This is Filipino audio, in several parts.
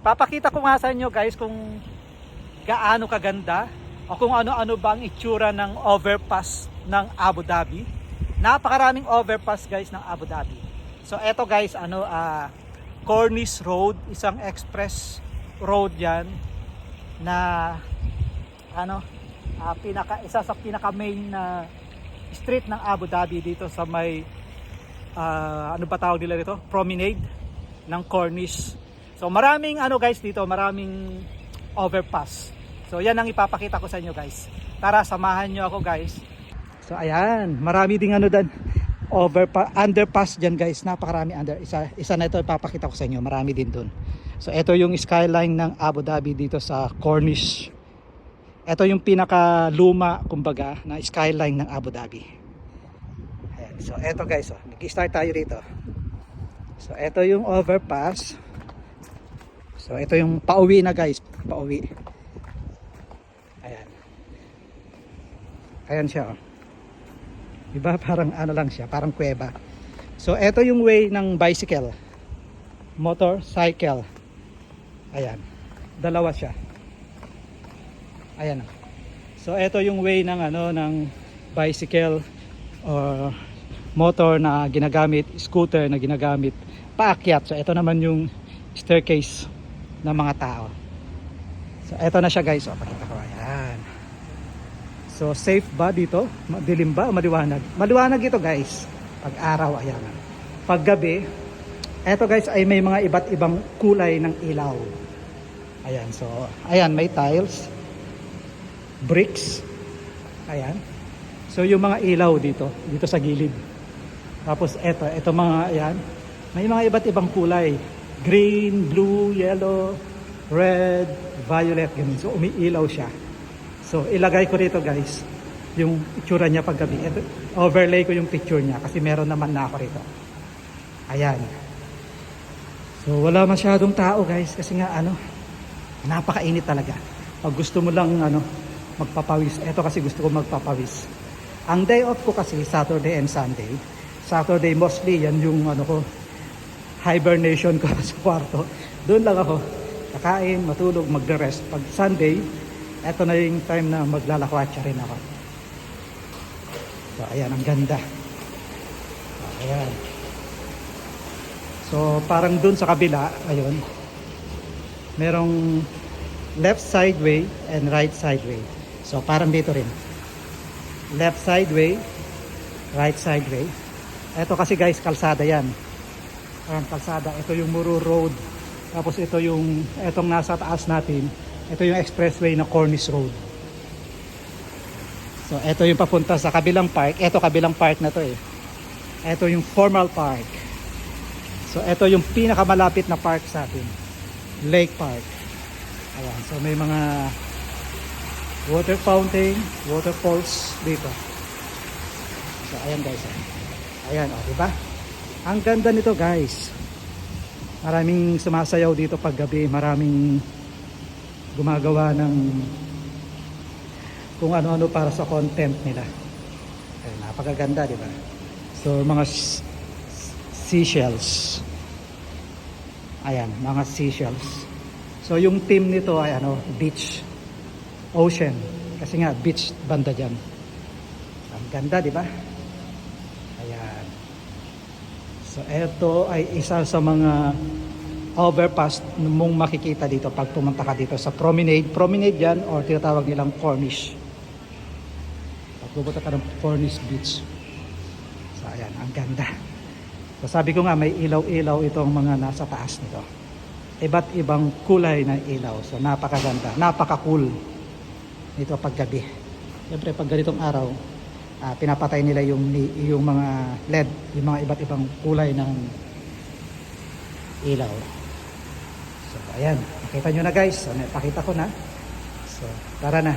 papakita ko nga sa inyo guys kung gaano kaganda o kung ano-ano ba ang itsura ng overpass ng Abu Dhabi. Napakaraming overpass guys ng Abu Dhabi. So eto guys, ano ah Cornish Road, isang express road 'yan na ano ah, pinaka isa sa pinaka main na street ng Abu Dhabi dito sa may ah, ano ba tawag nila dito? Promenade ng Cornish. So maraming ano guys dito, maraming overpass. So yan ang ipapakita ko sa inyo guys. Tara, samahan nyo ako guys. So ayan, marami ding ano dan overpass, underpass dyan guys. Napakarami under. Isa, isa na ito ipapakita ko sa inyo. Marami din dun. So ito yung skyline ng Abu Dhabi dito sa Cornish. Ito yung pinaka luma kumbaga na skyline ng Abu Dhabi. Ayan. So ito guys, oh. nag-start tayo rito. So ito yung overpass. So ito yung pauwi na guys, pauwi. Ayan. Ayan siya oh. Diba parang ano lang siya, parang kuweba. So ito yung way ng bicycle. Motorcycle. Ayan. Dalawa siya. Ayan. oh. So ito yung way ng ano ng bicycle or motor na ginagamit, scooter na ginagamit paakyat. So ito naman yung staircase ng mga tao. So ito na siya guys. O, pakita ko. Ayan. So safe ba dito? Madilim ba o maliwanag? Maliwanag ito guys. Pag araw, ayan. Pag gabi, eto guys ay may mga iba't ibang kulay ng ilaw. Ayan, so ayan may tiles, bricks. Ayan. So yung mga ilaw dito, dito sa gilid. Tapos eto, eto mga ayan, may mga iba't ibang kulay. Green, blue, yellow, red, violet, ganun. So umiilaw siya. So ilagay ko rito guys, yung itsura niya paggabi. Ito, overlay ko yung picture niya kasi meron naman na ako rito. Ayan. So wala masyadong tao guys kasi nga ano, napakainit talaga. Pag gusto mo lang ano, magpapawis. Ito kasi gusto ko magpapawis. Ang day off ko kasi Saturday and Sunday. Saturday mostly yan yung ano ko hibernation ko sa kwarto. Doon lang ako kakain, matulog, magre-rest. Pag Sunday, eto na yung time na maglalakwatsa rin ako. So ayan, ang ganda. Ayan. So parang doon sa kabila, ayun, merong left side way and right side way. So parang dito rin. Left side way, right side way. Ito kasi guys, kalsada yan. Ayan, kalsada. Ito yung Muru Road. Tapos ito yung, etong nasa taas natin, ito yung expressway na Cornish Road. So ito yung papunta sa kabilang park. Ito kabilang park na to eh. Ito yung formal park. So ito yung pinakamalapit na park sa atin. Lake Park. Ayan, so may mga water fountain, waterfalls dito. So ayan guys. Ayan, oh, di ba? Ang ganda nito guys. Maraming sumasayaw dito pag gabi, maraming gumagawa ng kung ano-ano para sa content nila. Ayan, napakaganda, di ba? So mga seashells. Ayan, mga seashells. So yung team nito ay ano, beach, ocean. Kasi nga beach banda diyan. Ang ganda, di ba? Ayan. So ito ay isa sa mga overpass mong makikita dito pag pumunta ka dito sa promenade. Promenade yan or tinatawag nilang Cornish. Pag ka ng Cornish Beach. So ayan, ang ganda. So sabi ko nga may ilaw-ilaw itong mga nasa taas nito. Iba't ibang kulay na ilaw. So napakaganda, napaka-cool nito paggabi. Siyempre pag ganitong araw, ah, pinapatay nila yung yung mga LED, yung mga iba't ibang kulay ng ilaw. So ayan, nakita nyo na guys. So, napakita ko na. So tara na.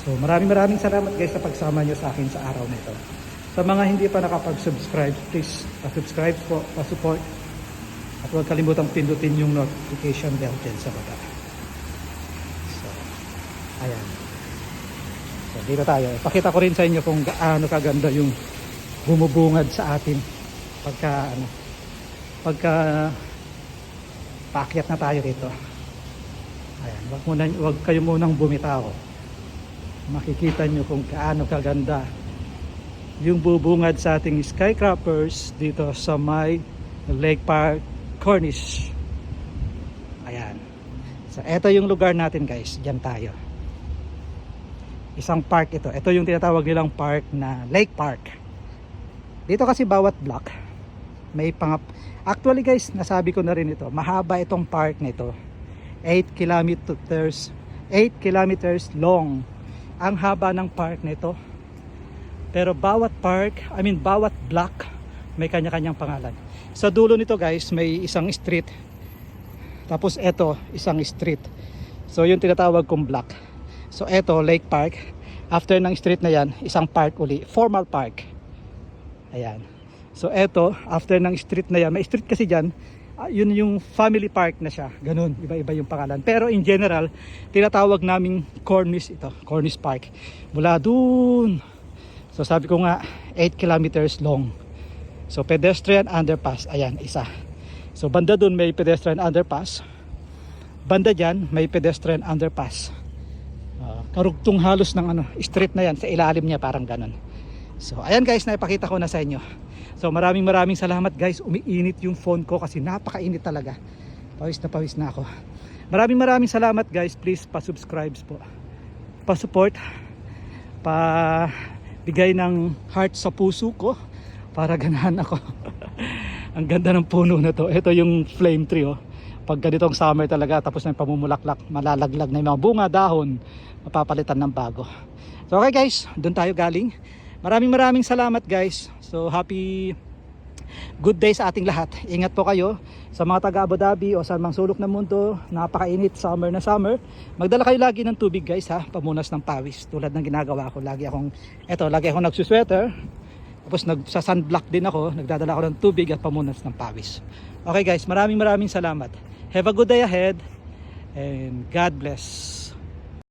So maraming maraming salamat guys sa pagsama nyo sa akin sa araw na ito. Sa mga hindi pa nakapag-subscribe, please pa-subscribe po, pa-support. At huwag kalimutang pindutin yung notification bell dyan sa baba. So, ayan. So, dito tayo. Pakita ko rin sa inyo kung gaano kaganda yung bumubungad sa atin pagka ano pagka Paakyat na tayo rito. Ayan, wag, muna, wag kayo munang bumitaw. Makikita nyo kung kaano kaganda yung bubungad sa ating skycrappers dito sa may Lake Park, Cornish. Ayan. So, eto yung lugar natin guys. Diyan tayo. Isang park ito. Ito yung tinatawag nilang park na Lake Park. Dito kasi bawat block may pangap Actually guys, nasabi ko na rin ito. Mahaba itong park na ito. 8 kilometers 8 kilometers long ang haba ng park na ito. Pero bawat park, I mean bawat block may kanya-kanyang pangalan. Sa dulo nito guys, may isang street. Tapos eto, isang street. So yung tinatawag kong block. So eto, Lake Park. After ng street na yan, isang park uli. Formal park. Ayan. So eto, after ng street na yan, may street kasi dyan, ah, yun yung family park na siya. Ganun, iba-iba yung pangalan. Pero in general, tinatawag naming Cornish ito, Cornish Park. Mula dun. So sabi ko nga, 8 kilometers long. So pedestrian underpass, ayan, isa. So banda dun may pedestrian underpass. Banda dyan, may pedestrian underpass. Ah, karugtong halos ng ano, street na yan, sa ilalim niya parang ganun. So ayan guys, naipakita ko na sa inyo. So maraming maraming salamat guys. Umiinit yung phone ko kasi napakainit talaga. Pawis na pawis na ako. Maraming maraming salamat guys. Please pa-subscribe po. Pa-support. Pa bigay ng heart sa puso ko para ganahan ako. Ang ganda ng puno na to. Ito yung flame tree oh. Pag ganitong summer talaga tapos na yung pamumulaklak, malalaglag na yung mga bunga, dahon, mapapalitan ng bago. So okay guys, doon tayo galing. Maraming maraming salamat guys. So happy good day sa ating lahat. Ingat po kayo sa mga taga Abu Dhabi o sa mga sulok ng mundo. Napakainit, summer na summer. Magdala kayo lagi ng tubig guys ha, pamunas ng pawis tulad ng ginagawa ko. Lagi akong eto, lagi akong nagsusweater. Tapos nagsa sunblock din ako, nagdadala ako ng tubig at pamunas ng pawis. Okay guys, maraming maraming salamat. Have a good day ahead and God bless.